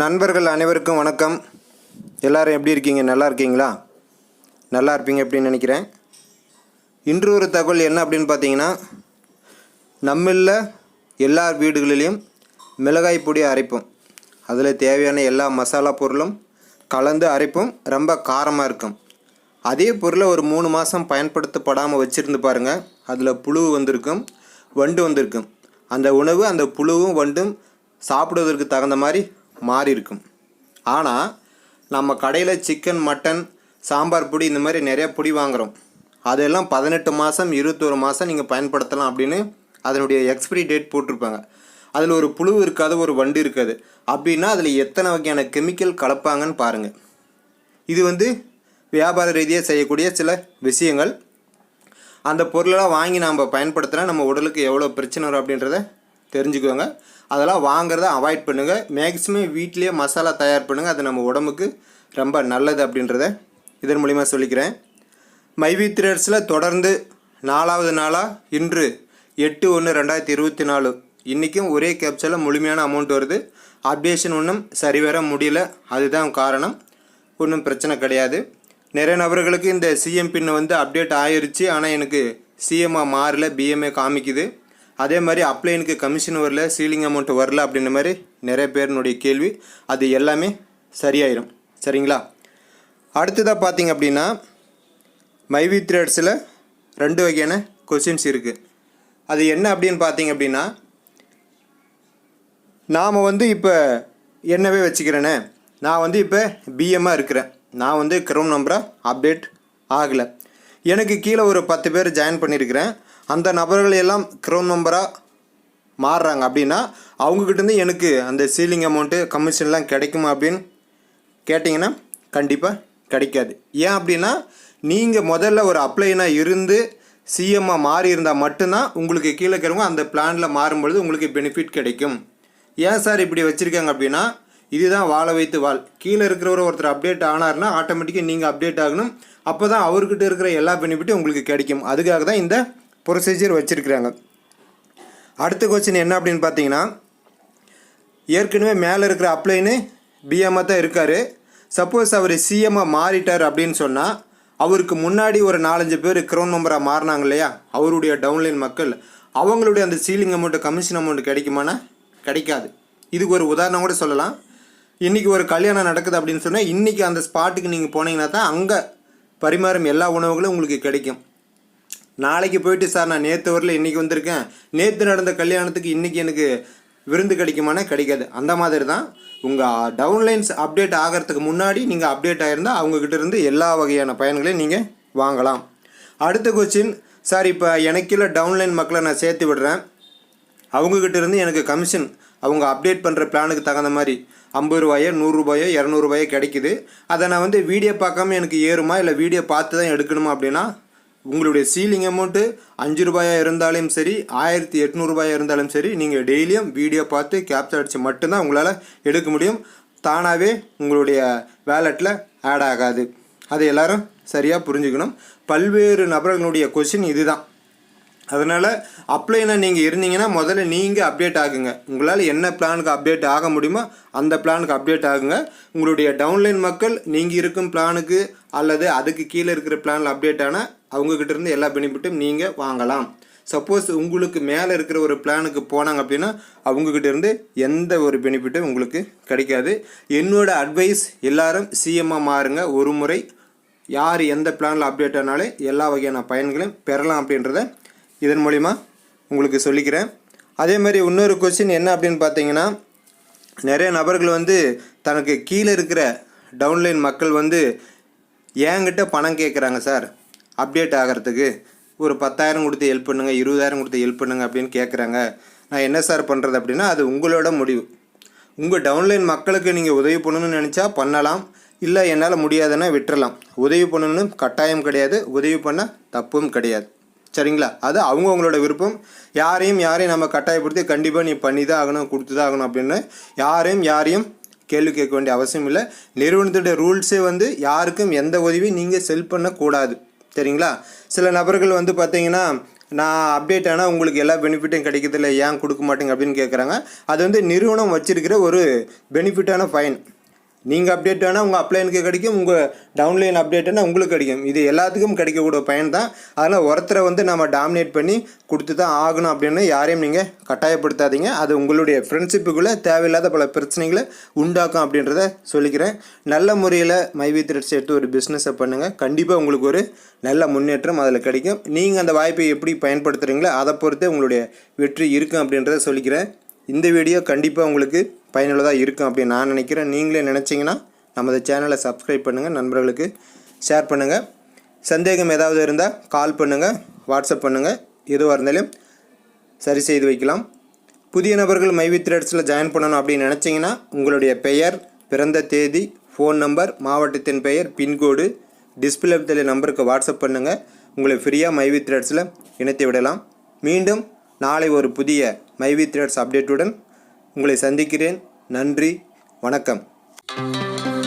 நண்பர்கள் அனைவருக்கும் வணக்கம். எல்லாரும் எப்படி இருக்கீங்க? நல்லா இருக்கீங்களா? நல்லா இருப்பீங்க அப்படின்னு நினைக்கிறேன். இன்று ஒரு தகவல் என்ன அப்படின்னு பார்த்தீங்கன்னா நம்மள எல்லார் வீடுகளிலையும் மிளகாய் பொடி அரைப்போம். அதில் தேவையான எல்லா மசாலா பொருளும் கலந்து அரைப்போம். ரொம்ப காரமாக இருக்கும். அதே பொருளை ஒரு மூணு மாதம் பயன்படுத்தப்படாமல் வச்சுருந்து பாருங்கள் அதில் புழு வந்திருக்கும் வண்டு வந்திருக்கும். அந்த உணவு அந்த புழுவும் வண்டும் சாப்பிடுவதற்கு தகுந்த மாதிரி மாறி இருக்கும் ஆனால் நம்ம கடையில் சிக்கன் மட்டன் சாம்பார் பொடி இந்த மாதிரி நிறைய பொடி வாங்குகிறோம் அதெல்லாம் பதினெட்டு மாதம் இருபத்தொரு மாதம் நீங்கள் பயன்படுத்தலாம் அப்படின்னு அதனுடைய எக்ஸ்பிரி டேட் போட்டிருப்பாங்க. அதில் ஒரு புழு இருக்காது ஒரு வண்டு இருக்காது. அப்படின்னா அதில் எத்தனை வகையான கெமிக்கல் கலப்பாங்கன்னு பாருங்கள் இது வந்து வியாபார ரீதியாக செய்யக்கூடிய சில விஷயங்கள். அந்த பொருளெல்லாம் வாங்கி நாம் பயன்படுத்தினா நம்ம உடலுக்கு எவ்வளோ பிரச்சனை வரும் அப்படின்றத தெரிஞ்சுக்கோங்க. அதெல்லாம் வாங்குறத அவாய்ட் பண்ணுங்கள் மேக்ஸிமம் வீட்டிலேயே மசாலா தயார் பண்ணுங்கள் அது நம்ம உடம்புக்கு ரொம்ப நல்லது அப்படின்றத இதன் மூலிமா சொல்லிக்கிறேன். மைவி த்ரேட்ஸில் தொடர்ந்து நாலாவது நாளாக இன்று எட்டு ஒன்று ரெண்டாயிரத்தி இருபத்தி நாலு. இன்றைக்கும் ஒரே கேப்சலில் முழுமையான அமௌண்ட் வருது. அப்டேஷன் ஒன்றும் சரிவர முடியல. அதுதான் காரணம். ஒன்றும் பிரச்சனை கிடையாது. நிறைய நபர்களுக்கு இந்த சிஎம் பின் வந்து அப்டேட் ஆயிருச்சு. ஆனால் எனக்கு சிஎம்ஆ மாறல. பிஎம்ஏ காமிக்குது. அதே மாதிரி அப்ளைனுக்கு கமிஷன் வரல சீலிங் அமௌண்ட் வரல அப்படின்ற மாதிரி நிறைய பேரினுடைய கேள்வி. அது எல்லாமே சரியாயிரும். சரிங்களா? அடுத்ததாக பார்த்தீங்க அப்படின்னா மைவி த்ரெட்ஸில் ரெண்டு வகையான கொஷின்ஸ் இருக்குது அது என்ன அப்படின்னு பார்த்தீங்க அப்படின்னா நாம் வந்து இப்போ என்னவே வச்சுக்கிறேனே நான் வந்து இப்போ பிஎம்மாக இருக்கிறேன். நான் வந்து க்ரோம் நம்பராக அப்டேட் ஆகலை. எனக்கு கீழே ஒரு பத்து பேர் ஜாயின் பண்ணியிருக்கிறேன். அந்த நபர்கள் எல்லாம் க்ரௌன் நம்பராக மாறுறாங்க. அப்படின்னா அவங்கக்கிட்டேருந்து எனக்கு அந்த சீலிங் அமௌண்ட்டு கமிஷன்லாம் கிடைக்குமா அப்படின்னு கேட்டிங்கன்னா கண்டிப்பாக கிடைக்காது. ஏன் அப்படின்னா நீங்கள் முதல்ல ஒரு அப்ளைனாக இருந்து சிஎம்மாக மாறி இருந்தால் மட்டும்தான் உங்களுக்கு கீழே இருக்கிறவங்க அந்த பிளானில் மாறும்பொழுது உங்களுக்கு பெனிஃபிட் கிடைக்கும். ஏன் சார் இப்படி வச்சுருக்காங்க அப்படின்னா இதுதான் வாழ வைத்து வாழ். கீழே இருக்கிறவர் ஒருத்தர் அப்டேட் ஆனார்னா ஆட்டோமேட்டிக்காக நீங்கள் அப்டேட் ஆகணும். அப்போ தான் அவர்கிட்ட இருக்கிற எல்லா பெனிஃபிட்டும் உங்களுக்கு கிடைக்கும். அதுக்காக தான் இந்த ப்ரொசீஜர் வச்சுருக்குறாங்க. அடுத்த கொஸ்டின் என்ன அப்படின்னு பார்த்தீங்கன்னா ஏற்கனவே மேலே இருக்கிற அப்ளைனு பிஎம்மாக தான் இருக்கார். சப்போஸ் அவர் சிஎம்மாக மாறிட்டார் அப்படின்னு சொன்னால் அவருக்கு முன்னாடி ஒரு நாலஞ்சு பேர் க்ரௌன் மெம்பராக மாறினாங்க இல்லையா? அவருடைய டவுன்லைன் மக்கள் அவங்களுடைய அந்த சீலிங் அமௌண்ட்டு கமிஷன் அமௌண்ட் கிடைக்குமானா? கிடைக்காது. இதுக்கு ஒரு உதாரணம் கூட சொல்லலாம். இன்றைக்கி ஒரு கல்யாணம் நடக்குது அப்படின்னு சொன்னால் இன்றைக்கி அந்த ஸ்பாட்டுக்கு நீங்கள் போனீங்கன்னா தான் அங்கே பரிமாறும் எல்லா உணவுகளும் உங்களுக்கு கிடைக்கும். நாளைக்கு போயிட்டு சார் நான் நேற்று வரல இன்றைக்கி வந்திருக்கேன். நேற்று நடந்த கல்யாணத்துக்கு இன்றைக்கி எனக்கு விருந்து கிடைக்குமானா கிடைக்காது. அந்த மாதிரி தான் உங்கள் டவுன்லைன்ஸ் அப்டேட் ஆகிறதுக்கு முன்னாடி நீங்கள் அப்டேட் ஆகிருந்தால் அவங்கக்கிட்ட இருந்து எல்லா வகையான பயன்களையும் நீங்கள் வாங்கலாம். அடுத்த கொஸ்டின் சார் இப்போ எனக்குள்ள டவுன்லைன் மக்களை நான் சேர்த்து விடுறேன். அவங்கக்கிட்ட இருந்து எனக்கு கமிஷன் அவங்க அப்டேட் பண்ணுற பிளானுக்கு தகுந்த மாதிரி ஐம்பது ரூபாயோ நூறுரூபாயோ இரநூறுபாயோ கிடைக்குது. அதை நான் வந்து வீடியோ பார்க்காம எனக்கு ஏறுமா? இல்லை வீடியோ பார்த்து தான் எடுக்கணுமா அப்படின்னா உங்களுடைய சீலிங் அமௌண்ட்டு அஞ்சு ரூபாயாக இருந்தாலும் சரி ஆயிரத்தி எட்நூறுபாயாக இருந்தாலும் சரி நீங்கள் டெய்லியும் வீடியோ பார்த்து கேப்சர் அடித்து மட்டும்தான் உங்களால் எடுக்க முடியும். தானாகவே உங்களுடைய வேலெட்டில் ஆட் ஆகாது. அதை எல்லாரும் சரியாக புரிஞ்சுக்கணும். பல்வேறு நபர்களுடைய கொஷின் இதுதான். அதனால் அப்ளைனா நீங்கள் இருந்தீங்கன்னா முதல்ல நீங்கள் அப்டேட் ஆகுங்க. உங்களால் என்ன பிளானுக்கு அப்டேட் ஆக முடியுமோ அந்த பிளானுக்கு அப்டேட் ஆகுங்க. உங்களுடைய டவுன்லைன் மக்கள் நீங்கள் இருக்கும் பிளானுக்கு அல்லது அதுக்கு கீழே இருக்கிற பிளானில் அப்டேட் ஆனால் அவங்கக்கிட்ட இருந்து எல்லா பெனிஃபிட்டும் நீங்கள் வாங்கலாம். சப்போஸ் உங்களுக்கு மேலே இருக்கிற ஒரு பிளானுக்கு போனாங்க அப்படின்னா அவங்கக்கிட்ட இருந்து எந்த ஒரு பெனிஃபிட்டும் உங்களுக்கு கிடைக்காது. என்னோடய அட்வைஸ் எல்லாரும் சிஎம்மாக மாறுங்க. ஒரு முறை யார் எந்த பிளானில் அப்டேட் ஆனாலும் எல்லா வகையான பயன்களையும் பெறலாம் அப்படின்றத இதன் மூலிமா உங்களுக்கு சொல்லிக்கிறேன். அதே மாதிரி இன்னொரு கொஸ்டின் என்ன அப்படின்னு பார்த்தீங்கன்னா நிறைய நபர்கள் வந்து தனக்கு கீழே இருக்கிற டவுன்லைன் மக்கள் வந்து ஏங்கிட்ட பணம் கேட்குறாங்க சார். அப்டேட் ஆகிறதுக்கு ஒரு பத்தாயிரம் கொடுத்து ஹெல்ப் பண்ணுங்கள் இருபதாயிரம் கொடுத்து ஹெல்ப் பண்ணுங்கள் அப்படின்னு கேட்குறாங்க நான் என்ன சார் பண்ணுறது அப்படின்னா அது உங்களோட முடிவு. உங்கள் டவுன்லைன் மக்களுக்கு நீங்கள் உதவி பண்ணணும்னு நினச்சா பண்ணலாம். இல்லை என்னால் முடியாதுன்னா விட்டுறலாம். உதவி பண்ணணும்னு கட்டாயம் கிடையாது. உதவி பண்ண தப்பும் கிடையாது. சரிங்களா? அது அவங்கவுங்களோட விருப்பம். யாரையும் யாரையும் நம்ம கட்டாயப்படுத்தி கண்டிப்பாக நீ பண்ணி தான் ஆகணும் கொடுத்து தான் ஆகணும் அப்படின்னு யாரையும் யாரையும் கேள்வி கேட்க வேண்டிய அவசியம் இல்லை. நிறுவனத்துடைய ரூல்ஸே வந்து யாருக்கும் எந்த உதவியும் நீங்கள் செல் பண்ணக்கூடாது. சரிங்களா சில நபர்கள் வந்து பார்த்தீங்கன்னா நான் அப்டேட் ஆனால் உங்களுக்கு எல்லா பெனிஃபிட்டும் கிடைக்கிறதில்ல ஏன் கொடுக்க மாட்டேங்க? அப்படின்னு கேட்குறாங்க அது வந்து நிறுவனம் வச்சிருக்கிற ஒரு பெனிஃபிட்டான ஃபைன் நீங்கள் அப்டேட் ஆனால் உங்கள் அப்ளைனுக்கு கிடைக்கும் உங்கள் டவுன்லைன் அப்டேட்னா உங்களுக்கு கிடைக்கும். இது எல்லாத்துக்கும் கிடைக்கக்கூடிய பயன் தான். அதனால் ஒருத்தரை வந்து நம்ம டாமினேட் பண்ணி கொடுத்து தான் ஆகணும் அப்படின்னு யாரையும் நீங்கள் கட்டாயப்படுத்தாதீங்க. அது உங்களுடைய ஃப்ரெண்ட்ஷிப்புக்குள்ளே தேவையில்லாத பல பிரச்சனைகளை உண்டாக்கும் அப்படின்றத சொல்லிக்கிறேன். நல்ல முறையில் மைவி த்ரெட்ஸ் எடுத்து ஒரு பிஸ்னஸை பண்ணுங்கள் கண்டிப்பாக உங்களுக்கு ஒரு நல்ல முன்னேற்றம் அதில் கிடைக்கும். நீங்கள் அந்த வாய்ப்பை எப்படி பயன்படுத்துகிறீங்களோ அதை பொறுத்தே உங்களுடைய வெற்றி இருக்கும் அப்படின்றத சொல்லிக்கிறேன். இந்த வீடியோ கண்டிப்பாக உங்களுக்கு பயனுள்ளதாக இருக்கும் அப்படின்னு நான் நினைக்கிறேன். நீங்களே நினச்சிங்கன்னா நமது சேனலை சப்ஸ்கிரைப் பண்ணுங்கள் நண்பர்களுக்கு ஷேர் பண்ணுங்கள் சந்தேகம் ஏதாவது இருந்தால் கால் பண்ணுங்கள் வாட்ஸ்அப் பண்ணுங்கள் எதுவாக இருந்தாலும் சரி செய்து வைக்கலாம். புதிய நபர்கள் மைவி த்ரெட்ஸில் ஜாயின் பண்ணணும் அப்படின்னு நினச்சிங்கன்னா உங்களுடைய பெயர் பிறந்த தேதி ஃபோன் நம்பர் மாவட்டத்தின் பெயர் பின்கோடு டிஸ்பிளே தெரிய நம்பருக்கு வாட்ஸ்அப் பண்ணுங்கள் உங்களை ஃப்ரீயாக மைவி த்ரெட்ஸில் இணைத்து விடலாம். மீண்டும் நாளை ஒரு புதிய மைவி த்ரெட்ஸ் அப்டேட்டுடன் உங்களை சந்திக்கிறேன். நன்றி வணக்கம்.